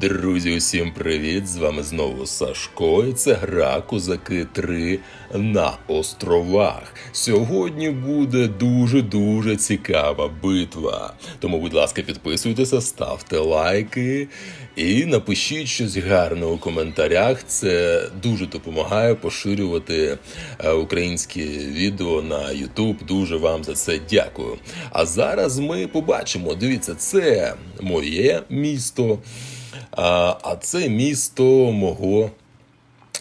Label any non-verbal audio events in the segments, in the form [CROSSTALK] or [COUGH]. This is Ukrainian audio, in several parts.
Друзі, усім привіт! З вами знову Сашко. І це гра Козаки 3 на островах. Сьогодні буде дуже дуже цікава битва. Тому, будь ласка, підписуйтеся, ставте лайки і напишіть щось гарне у коментарях. Це дуже допомагає поширювати е, українські відео на YouTube. Дуже вам за це дякую. А зараз ми побачимо. Дивіться, це моє місто. А, це місто мого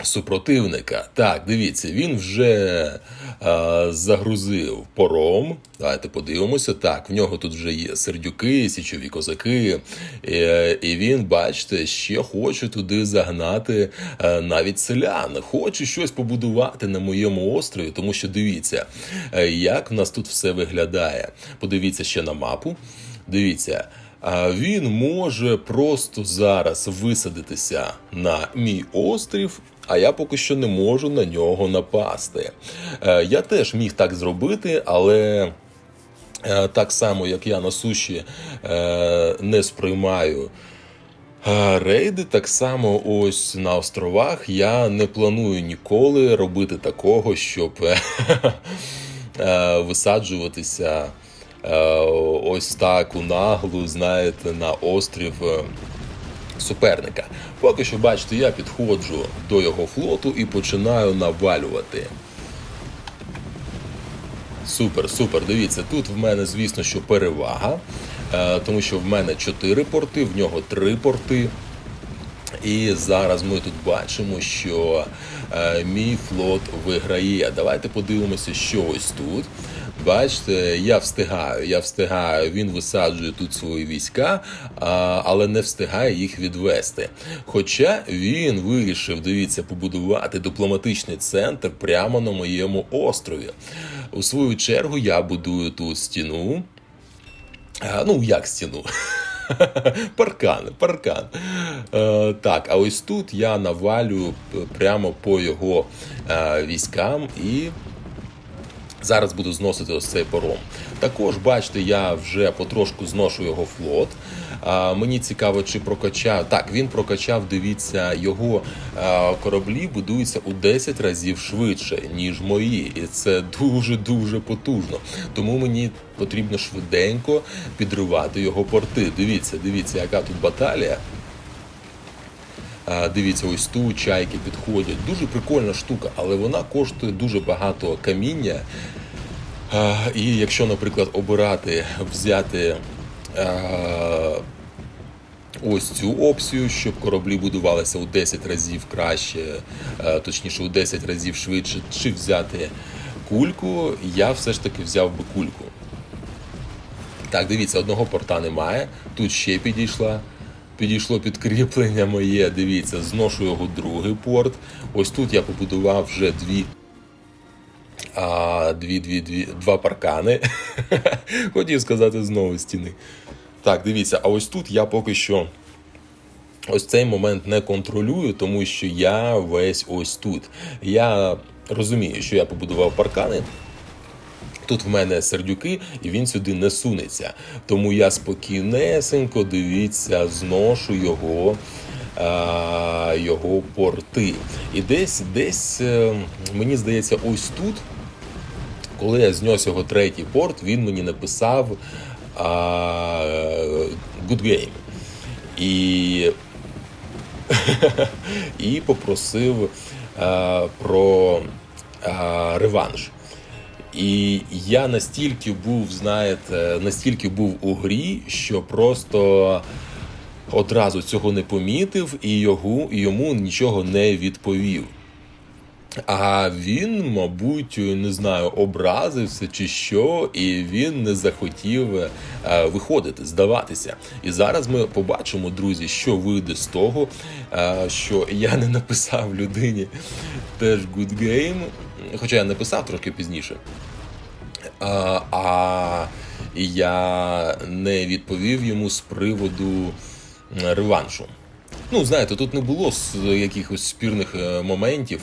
супротивника. Так, дивіться, він вже а, загрузив пором. Давайте подивимося. Так, в нього тут вже є сердюки, січові козаки. І, і він, бачите, ще хоче туди загнати е, навіть селян. Хоче щось побудувати на моєму острові, тому що дивіться, е, як в нас тут все виглядає. Подивіться ще на мапу. Дивіться. Він може просто зараз висадитися на мій острів, а я поки що не можу на нього напасти. Е, Я теж міг так зробити, але е, так само, як я на суші е, не сприймаю. Рейди так само ось на островах я не планую ніколи робити такого, щоб [LAUGHS] висаджуватися ось так у наглу, знаєте, на острів е, суперника. Поки що, бачите, я підходжу до його флоту і починаю навалювати. Супер, супер. Дивіться, тут в мене, звісно, що перевага, е, тому що в мене 4 порти, в нього 3 порти. І зараз ми тут бачимо, що е, мій флот виграє. Давайте подивимося, що ось тут. Бачите, я встигаю, я встигаю. Він висаджує тут свої війська, але не встигає їх відвести. Хоча він вирішив, дивіться, побудувати дипломатичний центр прямо на моєму острові. У свою чергу я будую тут стіну. Ну, як стіну? [LAUGHS] Паркан, паркан. Е, так, а ось тут я навалю прямо по його е, військам і зараз буду зносити ось цей пором. Також, бачите, я вже потрошку зношу його флот. А, мені цікаво, чи прокачав. Так, він прокачав, дивіться, його а, кораблі будуються у 10 разів швидше, ніж мої. І це дуже-дуже потужно. Тому мені потрібно швиденько підривати його порти. Дивіться, дивіться, яка тут баталія. Дивіться, ось тут чайки підходять. Дуже прикольна штука, але вона коштує дуже багато каміння. І якщо, наприклад, обирати, взяти ось цю опцію, щоб кораблі будувалися у 10 разів краще, точніше, у 10 разів швидше, чи взяти кульку, я все ж таки взяв би кульку. Так, дивіться, одного порта немає. Тут ще підійшла. Підійшло підкріплення моє. Дивіться, зношу його другий порт. Ось тут я побудував вже дві. А, дві, дві, дві, два паркани. [LAUGHS] Хотів сказати знову стіни. Так, дивіться, а ось тут я поки що ось цей момент не контролюю, тому що я весь ось тут. Я розумію, що я побудував паркани. Тут в мене сердюки, і він сюди не сунеться. Тому я спокійнесенько, дивіться, зношу його. а, Його порти. І десь, десь, е, мені здається, ось тут, коли я знес його третій порт, він мені написав а, Good Game. І, [LAUGHS] і попросив а, про а, реванш. І я настільки був, знаєте, настільки був у грі, що просто одразу цього не помітив і його, і йому нічого не відповів. А він, мабуть, не знаю, образився чи що, і він не захотів е, виходити, здаватися. І зараз ми побачимо, друзі, що вийде з того, е, що я не написав людині теж good game, хоча я написав трошки пізніше. А, а я не відповів йому з приводу реваншу. Ну, знаєте, тут не було якихось спірних е, моментів.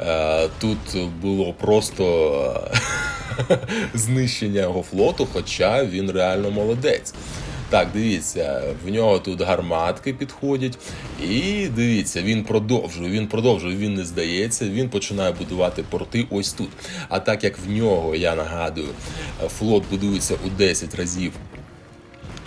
Е, Тут було просто е, [LAUGHS] знищення його флоту, хоча він реально молодець. Так, дивіться, в нього тут гарматки підходять. І дивіться, він продовжує, він продовжує, він не здається, він починає будувати порти ось тут. А так як в нього, я нагадую, флот будується у 10 разів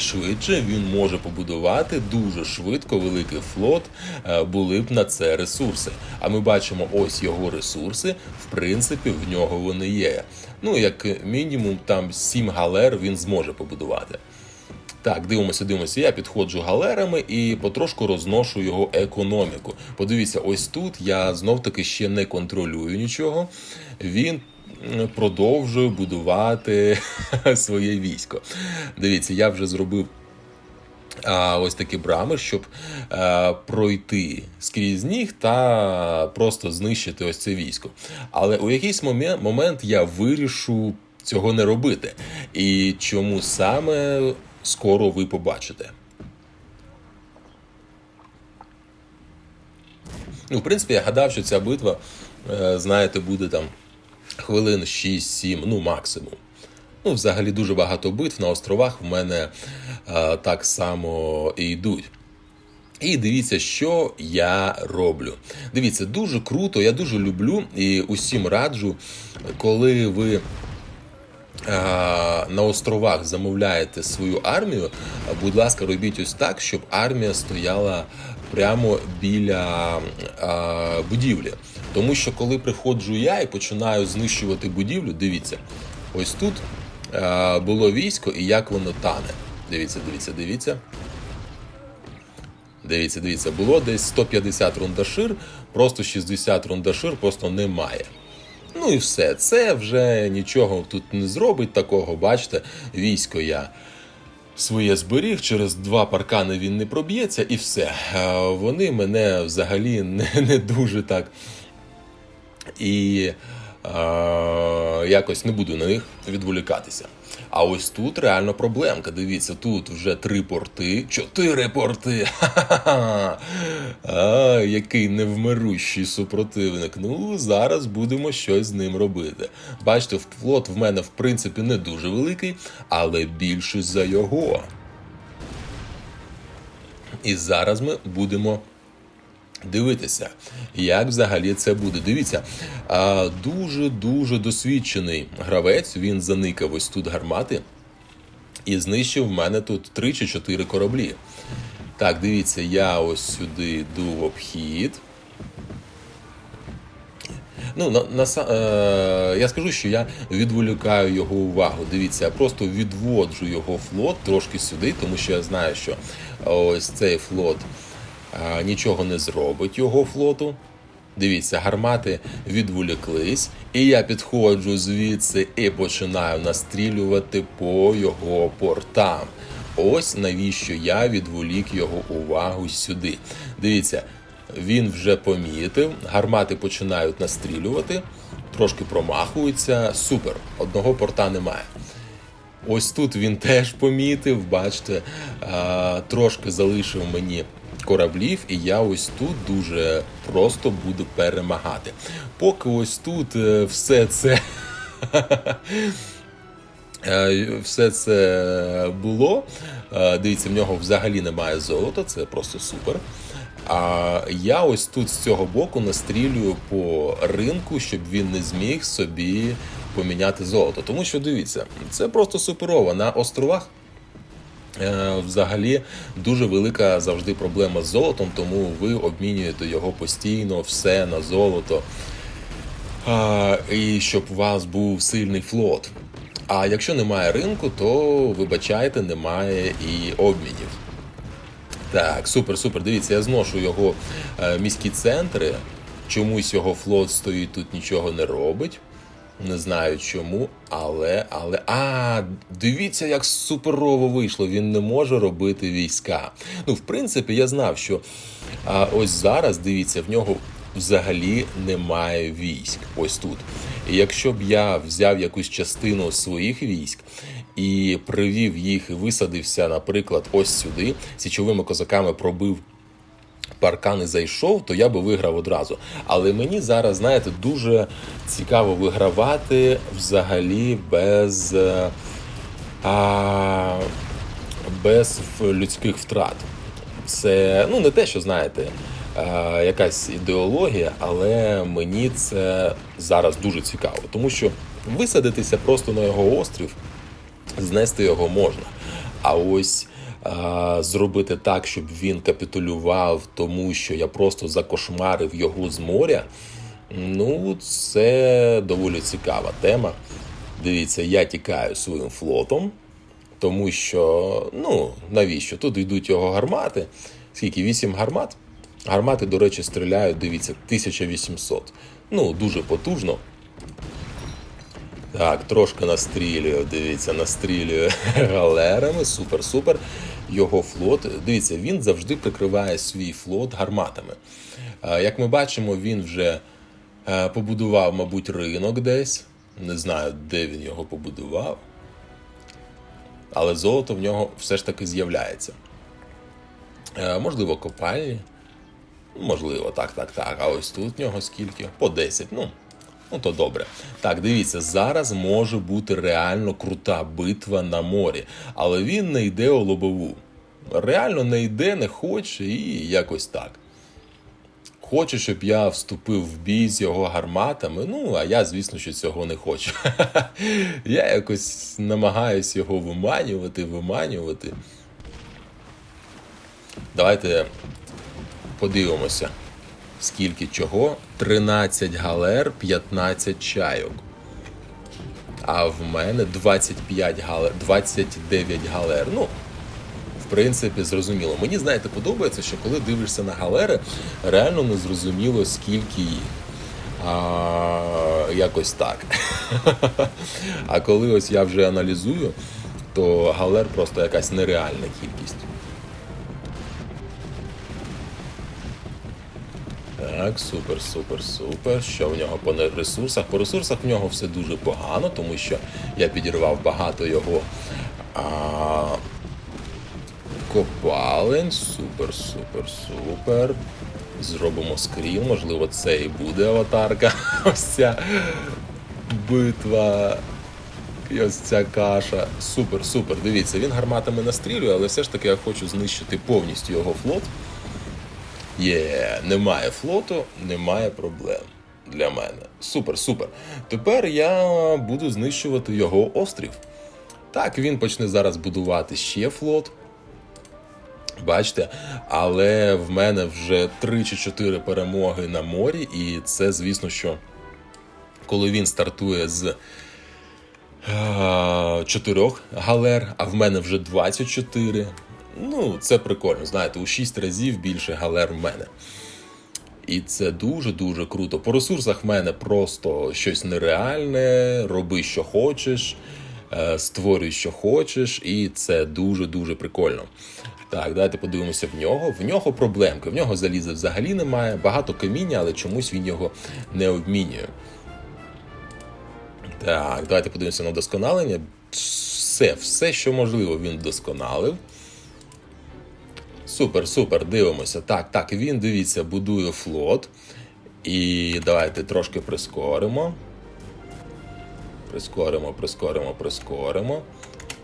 швидше, він може побудувати дуже швидко великий флот, е, були б на це ресурси. А ми бачимо ось його ресурси. В принципі, в нього вони є. Ну, як мінімум, там 7 галер він зможе побудувати. Так, дивимося, дивимося. Я підходжу галерами і потрошку розношу його економіку. Подивіться, ось тут я знов таки ще не контролюю нічого. Він м, продовжує будувати [LAUGHS] своє військо. Дивіться, я вже зробив. А, ось такі брами, щоб е, пройти скрізь них та просто знищити ось це військо. Але у якийсь момент, момент я вирішу цього не робити. І чому саме скоро ви побачите. Ну, в принципі, я гадав, що ця битва, е, знаєте, буде там хвилин 6-7, ну максимум. Ну, взагалі дуже багато битв на островах в мене е, так само і йдуть. І дивіться, що я роблю. Дивіться, дуже круто, я дуже люблю і усім раджу, коли ви на островах замовляєте свою армію, будь ласка, робіть ось так, щоб армія стояла прямо біля а, будівлі. Тому що коли приходжу я і починаю знищувати будівлю, дивіться, ось тут а, було військо і як воно тане. Дивіться, дивіться, дивіться. Дивіться, дивіться, було десь 150 рундашир, просто 60 рундашир просто немає. Ну і все. Це вже нічого тут не зробить такого. Бачите, військо я своє зберіг, через два паркани він не проб'ється, і все. Е, Вони мене взагалі не, не дуже так. І е, якось не буду на них відволікатися. А ось тут реально проблемка. Дивіться, тут вже три порти, чотири порти. Ха-ха-ха. А, який невмирущий супротивник. Ну, зараз будемо щось з ним робити. Бачите, флот в мене в принципі не дуже великий, але більший за його. І зараз ми будемо дивитися, як взагалі це буде. Дивіться, а, дуже-дуже досвідчений гравець, він заникав ось тут гармати і знищив в мене тут 3 чи 4 кораблі. Так, дивіться, я ось сюди йду в обхід. Ну, на, на, е, я скажу, що я відволікаю його увагу. Дивіться, я просто відводжу його флот трошки сюди, тому що я знаю, що ось цей флот нічого не зробить його флоту. Дивіться, гармати відволіклись, і я підходжу звідси і починаю настрілювати по його портам. Ось навіщо я відволік його увагу сюди. Дивіться, він вже помітив, гармати починають настрілювати, трошки промахуються. Супер, одного порта немає. Ось тут він теж помітив, бачите, трошки залишив мені кораблів, і я ось тут дуже просто буду перемагати. Поки ось тут е, все це. [LAUGHS] Е, Все це було. Е, Дивіться, в нього взагалі немає золота, це просто супер. А я ось тут з цього боку настрілюю по ринку, щоб він не зміг собі поміняти золото. Тому що дивіться, це просто суперово. На островах Взагалі дуже велика завжди проблема з золотом, тому ви обмінюєте його постійно, все на золото. І щоб у вас був сильний флот. А якщо немає ринку, то вибачайте, немає і обмінів. Так, супер, супер. Дивіться, я зношу його е, міські центри. Чомусь його флот стоїть тут, нічого не робить. Не знаю чому, але, але. А, дивіться, як суперово вийшло. Він не може робити війська. Ну, в принципі, я знав, що а, ось зараз, дивіться, в нього взагалі немає військ. Ось тут. І якщо б я взяв якусь частину своїх військ і привів їх і висадився, наприклад, ось сюди, січовими козаками пробив паркан і зайшов, то я би виграв одразу. Але мені зараз, знаєте, дуже цікаво вигравати взагалі без, е, а, без людських втрат. Це ну не те, що знаєте, е, якась ідеологія, але мені це зараз дуже цікаво, тому що висадитися просто на його острів, знести його можна. А ось зробити так, щоб він капітулював, тому що я просто закошмарив його з моря. Ну, це доволі цікава тема. Дивіться, я тікаю своїм флотом, тому що, ну, навіщо? Тут йдуть його гармати. Скільки? 8 гармат? Гармати, до речі, стріляють, дивіться, 1800. Ну, дуже потужно. Так, трошки настрілює, дивіться, настрілює [LAUGHS] галерами. Супер, супер. Його флот. Дивіться, він завжди прикриває свій флот гарматами. Як ми бачимо, він вже побудував, мабуть, ринок десь. Не знаю, де він його побудував. Але золото в нього все ж таки з'являється. Можливо, копальні. Можливо, так, так, так. А ось тут в нього скільки? По 10. Ну, ну то добре. Так, дивіться, зараз може бути реально крута битва на морі, але він не йде у лобову. Реально не йде, не хоче і якось так. Хоче, щоб я вступив в бій з його гарматами. Ну, а я, звісно, що цього не хочу. [LAUGHS] Я якось намагаюсь його виманювати, виманювати. Давайте подивимося, скільки чого. 13 галер, 15 чайок. А в мене 25 галер, 29 галер. Ну, в принципі, зрозуміло. Мені, знаєте, подобається, що коли дивишся на галери, реально не зрозуміло, скільки їх. А, якось так. [LAUGHS] а коли ось я вже аналізую, то галер просто якась нереальна кількість. Так, супер, супер, супер. Що в нього по ресурсах? По ресурсах в нього все дуже погано, тому що я підірвав багато його а, копалень. Супер, супер, супер. Зробимо скрін, можливо, це і буде аватарка. [LAUGHS] Ось ця битва. Ось ця каша. Супер, супер. Дивіться, він гарматами настрілює, але все ж таки я хочу знищити повністю його флот. Є, немає флоту, немає проблем для мене. Супер, супер. Тепер я буду знищувати його острів. Так, він почне зараз будувати ще флот. Бачите, але в мене вже 3 чи 4 перемоги на морі, і це, звісно, що коли він стартує з е, чотирьох галер, а в мене вже 24. Ну, це прикольно. Знаєте, у 6 разів більше галер в мене. І це дуже-дуже круто. По ресурсах в мене просто щось нереальне, роби, що хочеш, е, створюй, що хочеш, і це дуже-дуже прикольно. Так, давайте подивимося в нього. В нього проблемки. В нього заліза взагалі немає. Багато каміння, але чомусь він його не обмінює. Так, давайте подивимося на вдосконалення. Все, все, що можливо, він вдосконалив. Супер, супер, дивимося. Так, так, він дивіться, будує флот. І давайте трошки прискоримо. Прискоримо, прискоримо, прискоримо.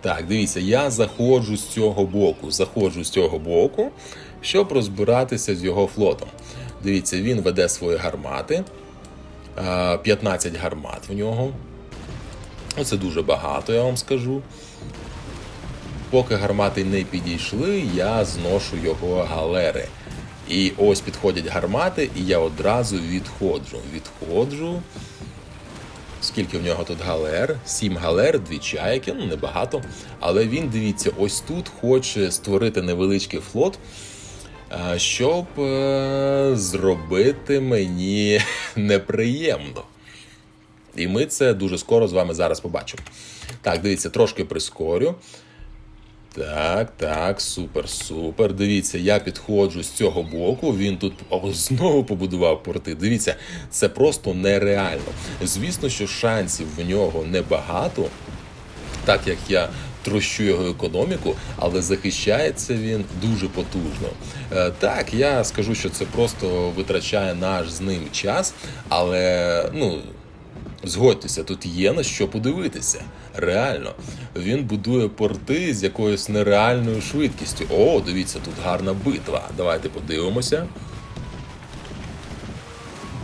Так, дивіться, я заходжу з цього боку. Заходжу з цього боку, щоб розбиратися з його флотом. Дивіться, він веде свої гармати. Е, 15 гармат в нього. Це дуже багато, я вам скажу. Поки гармати не підійшли, я зношу його галери. І ось підходять гармати, і я одразу відходжу. Відходжу. Скільки в нього тут галер? Сім галер, дві чайки, ну небагато. Але він, дивіться, ось тут хоче створити невеличкий флот, е, щоб е, зробити мені [LAUGHS] неприємно. І ми це дуже скоро з вами зараз побачимо. Так, дивіться, трошки прискорю. Так, так, супер, супер. Дивіться, я підходжу з цього боку. Він тут знову побудував порти. Дивіться, це просто нереально. Звісно, що шансів в нього небагато, так як я трощу його економіку, але захищається він дуже потужно. Е, Так, я скажу, що це просто витрачає наш з ним час, але ну. Згодьтеся, тут є на що подивитися. Реально, він будує порти з якоюсь нереальною швидкістю. О, дивіться, тут гарна битва. Давайте подивимося.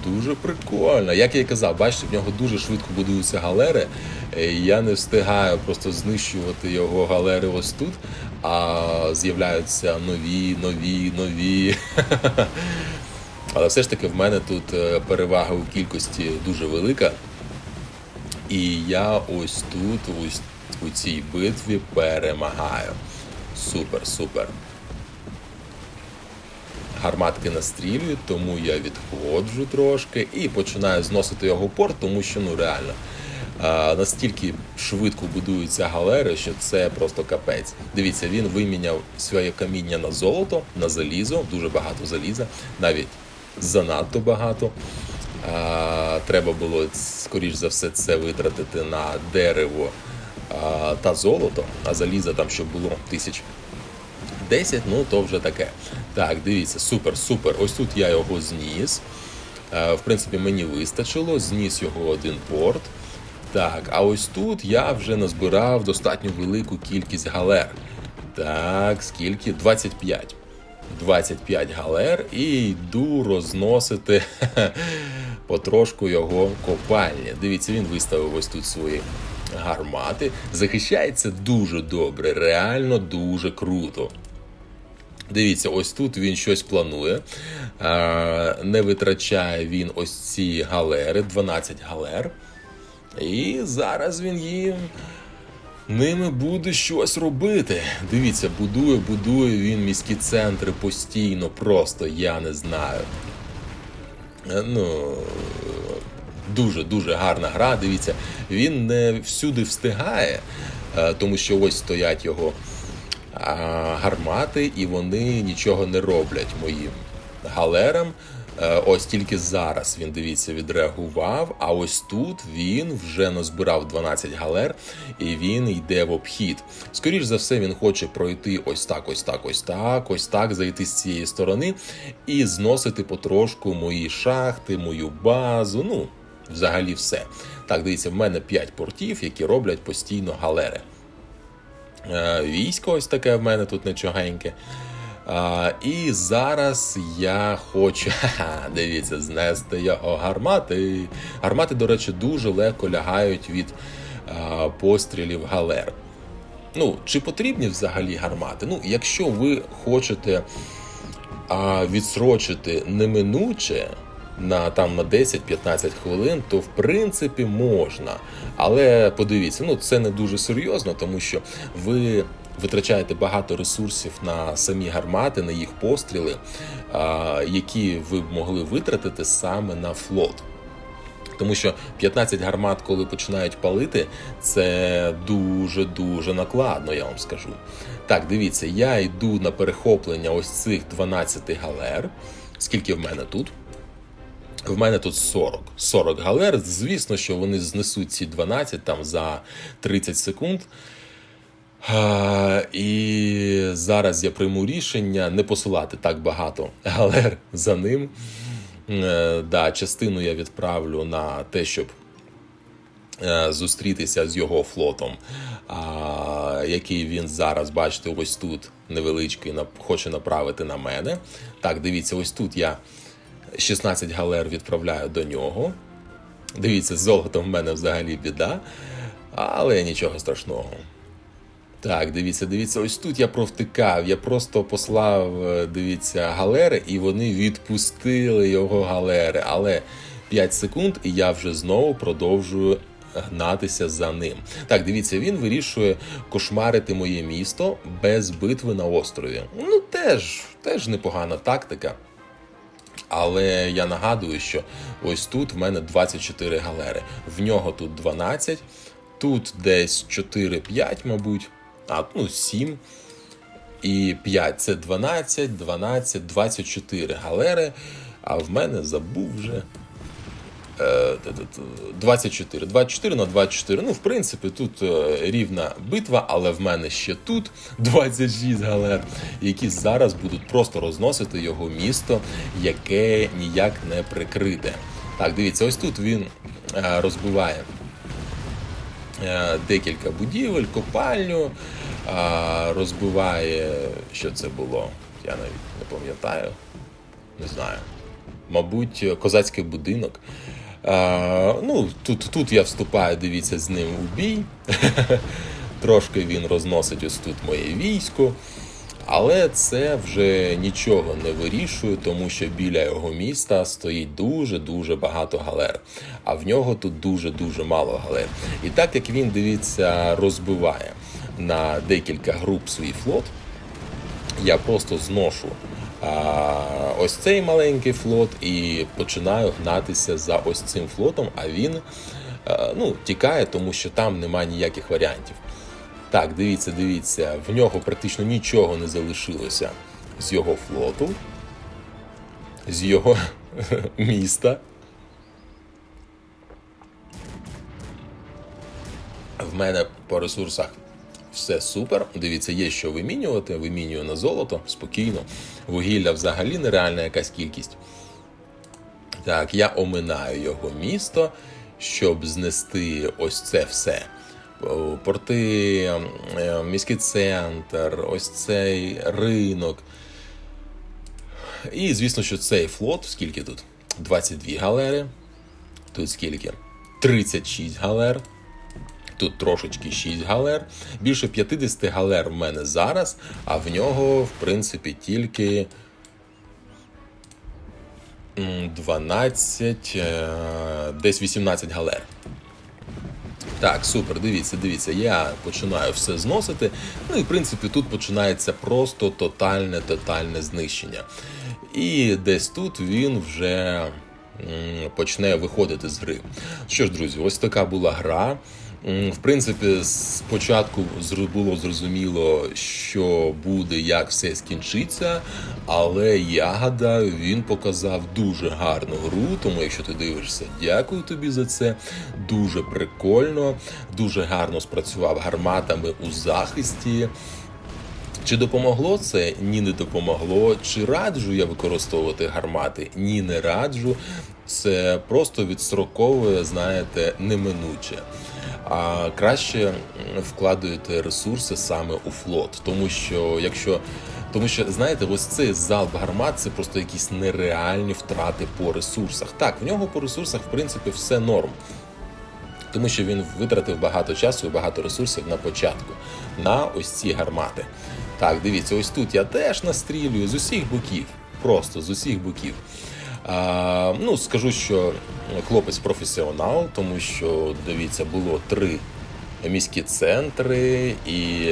Дуже прикольно. Як я і казав, бачите, в нього дуже швидко будуються галери. Е, Я не встигаю просто знищувати його галери ось тут, а з'являються нові, нові, нові. [LAUGHS] Але все ж таки в мене тут е, перевага у кількості дуже велика. І я ось тут, ось у цій битві перемагаю. Супер, супер. Гарматки настрілюють, тому я відходжу трошки і починаю зносити його порт, тому що ну реально. А, настільки швидко будуються галери, що це просто капець. Дивіться, він виміняв своє каміння на золото, на залізо, дуже багато заліза, навіть занадто багато. А, треба було, скоріш за все, це витратити на дерево а, та золото, а заліза там, щоб було тисяч 10, ну то вже таке. Так, дивіться, супер, супер. Ось тут я його зніс. Е, В принципі, мені вистачило, зніс його один порт. Так, а ось тут я вже назбирав достатньо велику кількість галер. Так, скільки? 25. 25 галер і йду розносити [LAUGHS] потрошку його копальні. Дивіться, він виставив ось тут свої гармати. Захищається дуже добре, реально дуже круто. Дивіться, ось тут він щось планує. Не витрачає він ось ці галери, 12 галер. І зараз він їм ними буде щось робити. Дивіться, будує, будує він міські центри постійно, просто я не знаю. Е, Ну, дуже дуже гарна гра. Дивіться, він не всюди встигає, е, тому що ось стоять його гармати, і вони нічого не роблять моїм галерам. Е, Ось тільки зараз він дивіться відреагував. А ось тут він вже назбирав 12 галер, і він йде в обхід. Скоріш за все, він хоче пройти ось так, ось так, ось так, ось так, зайти з цієї сторони і зносити потрошку мої шахти, мою базу. Ну, взагалі, все. Так, дивіться, в мене 5 портів, які роблять постійно галери. Е, Військо ось таке в мене тут нечогеньке. І зараз я хочу, [LAUGHS] дивіться, знести його гармати. Гармати, до речі, дуже легко лягають від а, пострілів галер. Ну, чи потрібні взагалі гармати? Ну, якщо ви хочете а, відсрочити неминуче на там на 10-15 хвилин, то в принципі можна. Але подивіться, ну це не дуже серйозно, тому що ви витрачаєте багато ресурсів на самі гармати, на їх постріли, які ви б могли витратити саме на флот. Тому що 15 гармат, коли починають палити, це дуже дуже накладно, я вам скажу. Так, дивіться, я йду на перехоплення ось цих 12 галер. Скільки в мене тут? В мене тут 40. 40 галер. Звісно, що вони знесуть ці 12 там за 30 секунд. А, і зараз я прийму рішення не посилати так багато галер за ним. Е, да, частину я відправлю на те, щоб е, зустрітися з його флотом, який він зараз, бачите, ось тут невеличкий хоче направити на мене. Так, дивіться, ось тут я 16 галер відправляю до нього. Дивіться, з золотом в мене взагалі біда, але нічого страшного. Так, дивіться, дивіться, ось тут я провтикав. Я просто послав, е, дивіться, галери, і вони відпустили його галери. Але 5 секунд, і я вже знову продовжую гнатися за ним. Так, дивіться, він вирішує кошмарити моє місто без битви на острові. Ну, теж, теж непогана тактика. Але я нагадую, що ось тут в мене 24 галери. В нього тут 12, тут десь 4-5, мабуть, а ну 7. І 5 це 12, 12, 24 галери. А в мене забув вже. Е, т- т- т- 24. 24 на 24. Ну, в принципі, тут е, рівна битва, але в мене ще тут 26 галер, які зараз будуть просто розносити його місто, яке ніяк не прикрите. Так, дивіться, ось тут він е, розбиває е, декілька будівель, копальню, е, розбиває, що це було, я навіть не пам'ятаю, не знаю. Мабуть, козацький будинок. Е, ну, тут, тут я вступаю, дивіться, з ним у бій. [LAUGHS] Трошки він розносить ось тут моє військо. Але це вже нічого не вирішує, тому що біля його міста стоїть дуже-дуже багато галер. А в нього тут дуже-дуже мало галер. І так як він, дивіться, розбиває на декілька груп свій флот, я просто зношу ось цей маленький флот і починаю гнатися за ось цим флотом, а він а, ну, тікає, тому що там немає ніяких варіантів. Так, дивіться, дивіться, в нього практично нічого не залишилося з його флоту, з його [LAUGHS] міста. В мене по ресурсах все супер. Дивіться, є що вимінювати. Вимінюю на золото спокійно. Вугілля взагалі нереальна якась кількість. Так, я оминаю його місто, щоб знести ось це все. Порти, е, міський центр, ось цей ринок. І звісно, що цей флот, скільки тут? 22 галери. Тут скільки? 36 галер. Тут трошечки 6 галер. Більше 50 галер в мене зараз, а в нього, в принципі, тільки 12, е, десь 18 галер. Так, супер, дивіться, дивіться, я починаю все зносити. Ну і в принципі тут починається просто тотальне, тотальне знищення. І десь тут він вже почне виходити з гри. Що ж, друзі, ось така була гра. В принципі, спочатку було зрозуміло, що буде, як все скінчиться, але я гадаю, він показав дуже гарну гру. Тому, якщо ти дивишся, дякую тобі за це. Дуже прикольно, дуже гарно спрацював гарматами у захисті. Чи допомогло це? Ні, не допомогло. Чи раджу я використовувати гармати? Ні, не раджу. Це просто відстроковує, знаєте, неминуче. А краще вкладуєте ресурси саме у флот, тому що якщо. Тому що, знаєте, ось цей залп гармат це просто якісь нереальні втрати по ресурсах. Так, в нього по ресурсах, в принципі, все норм тому що він витратив багато часу і багато ресурсів на початку на ось ці гармати. Так, дивіться, ось тут я теж настрілюю з усіх боків, просто з усіх боків. А, ну, скажу, що хлопець професіонал, тому що дивіться, було три міські центри і.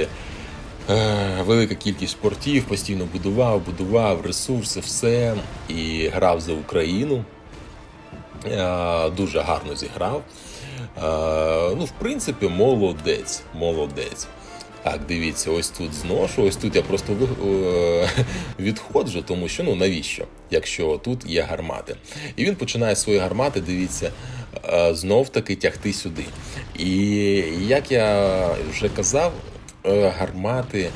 Е, Велика кількість портів постійно будував, будував ресурси, все і грав за Україну. Е, Дуже гарно зіграв. Е, Ну, в принципі, молодець. Молодець. Так, дивіться, ось тут зношу, ось тут я просто е, [LAUGHS] відходжу, тому що ну навіщо, якщо тут є гармати. І він починає свої гармати, дивіться, е, знов таки тягти сюди. І як я вже казав, е, гармати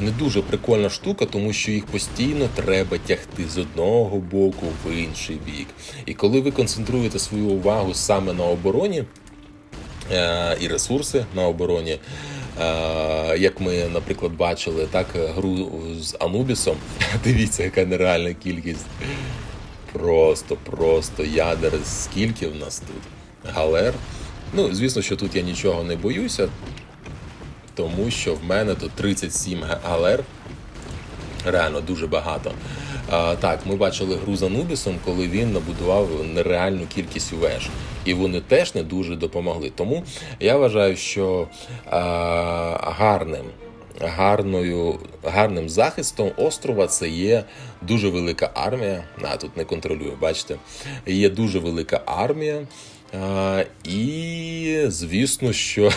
не дуже прикольна штука, тому що їх постійно треба тягти з одного боку в інший бік. І коли ви концентруєте свою увагу саме на обороні е, і ресурси на обороні, як ми, наприклад, бачили, так гру з Анубісом, [LAUGHS] дивіться, яка нереальна кількість. Просто, просто ядер, скільки в нас тут? Галер. Ну, звісно, що тут я нічого не боюся, тому що в мене тут 37 галер. Реально дуже багато. А, так, ми бачили гру з Анубісом, коли він набудував нереальну кількість веж. І вони теж не дуже допомогли. Тому я вважаю, що а, гарним гарною, гарним захистом острова це є дуже велика армія. А тут не контролюю, бачите, є дуже велика армія. І звісно, що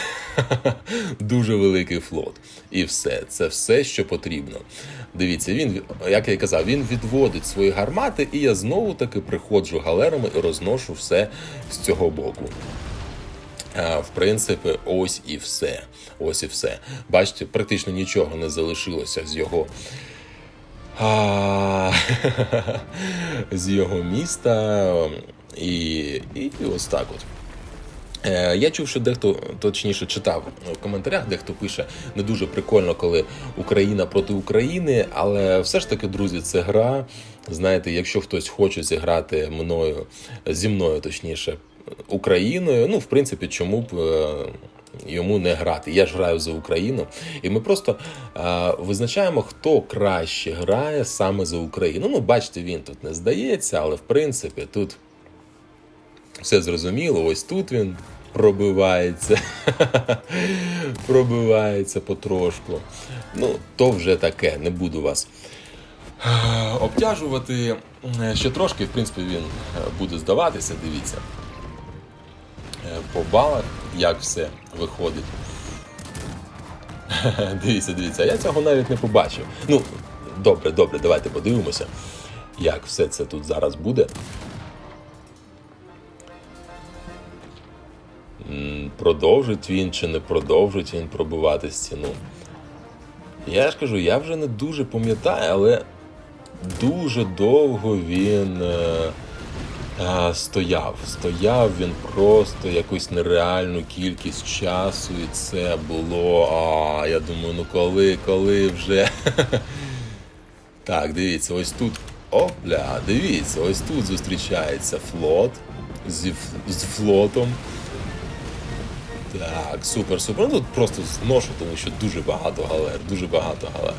[LAUGHS] дуже великий флот. І все. Це все, що потрібно. Дивіться, він, як я казав, він відводить свої гармати, і я знову таки приходжу галерами і розношу все з цього боку. В принципі, ось і все. Ось і все. Бачите, практично нічого не залишилося з його. [LAUGHS] З його міста. І, і ось так от. Е, Я чув, що дехто точніше читав в коментарях, дехто пише не дуже прикольно, коли Україна проти України, але все ж таки, друзі, це гра. Знаєте, якщо хтось хоче зіграти мною зі мною, точніше, Україною, ну в принципі, чому б е, йому не грати? Я ж граю за Україну, і ми просто е, визначаємо, хто краще грає саме за Україну. Ну, бачите, він тут не здається, але в принципі тут. Все зрозуміло, ось тут він пробивається. [LAUGHS] пробивається потрошку. Ну, то вже таке, не буду вас е, обтяжувати. Е, Ще трошки, в принципі, він е, буде здаватися, дивіться. По балах, як все виходить. [LAUGHS] Дивіться, дивіться, я цього навіть не побачив. Ну, добре, добре, давайте подивимося, як все це тут зараз буде. Продовжить він чи не продовжить він пробивати стіну. Я ж кажу, я вже не дуже пам'ятаю, але дуже довго він е, е, стояв. Стояв він просто якусь нереальну кількість часу, і це було. А, я думаю, ну коли, коли вже. [LAUGHS] Так, дивіться, ось тут. Опля, дивіться, ось тут зустрічається флот зі, з флотом. Так, супер, супер. Ну тут просто зношу, тому що дуже багато галер, дуже багато галер.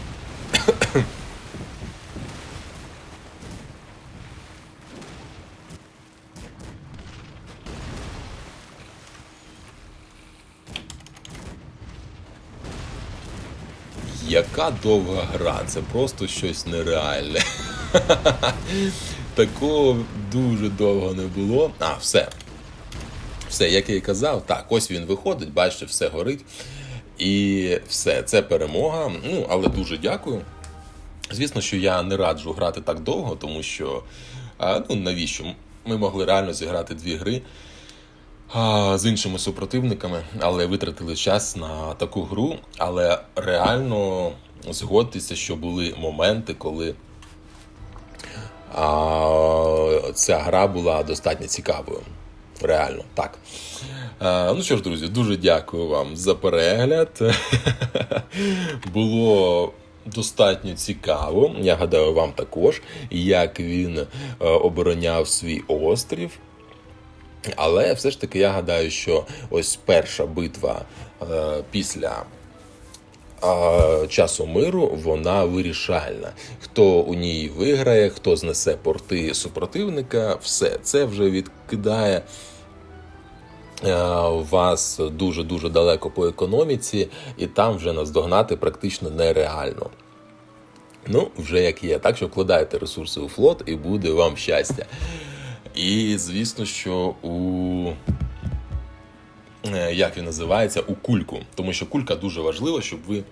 Яка довга гра, це просто щось нереальне. [LAUGHS] Такого дуже довго не було. А, все. Все, як я і казав, так, ось він виходить, бачите, все горить. І все, це перемога. Ну, але дуже дякую. Звісно, що я не раджу грати так довго, тому що ну навіщо? Ми могли реально зіграти дві гри з іншими супротивниками, але витратили час на таку гру. Але реально згодьтеся, що були моменти, коли ця гра була достатньо цікавою. Реально, так. А, ну що ж, друзі, дуже дякую вам за перегляд. [LAUGHS] Було достатньо цікаво. Я гадаю, вам також, як він е, обороняв свій острів. Але все ж таки я гадаю, що ось перша битва е, після а часу миру вона вирішальна. Хто у ній виграє, хто знесе порти супротивника, все це вже відкидає вас дуже дуже далеко по економіці, і там вже наздогнати практично нереально. Ну, вже як є. Так що вкладайте ресурси у флот, і буде вам щастя. І звісно, що у Е, як він називається, у кульку. Тому що кулька дуже важлива, щоб ви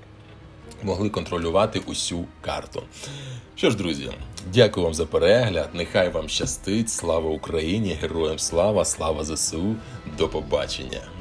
могли контролювати усю карту. Що ж, друзі, дякую вам за перегляд. Нехай вам щастить. Слава Україні! Героям слава, слава ЗСУ. До побачення!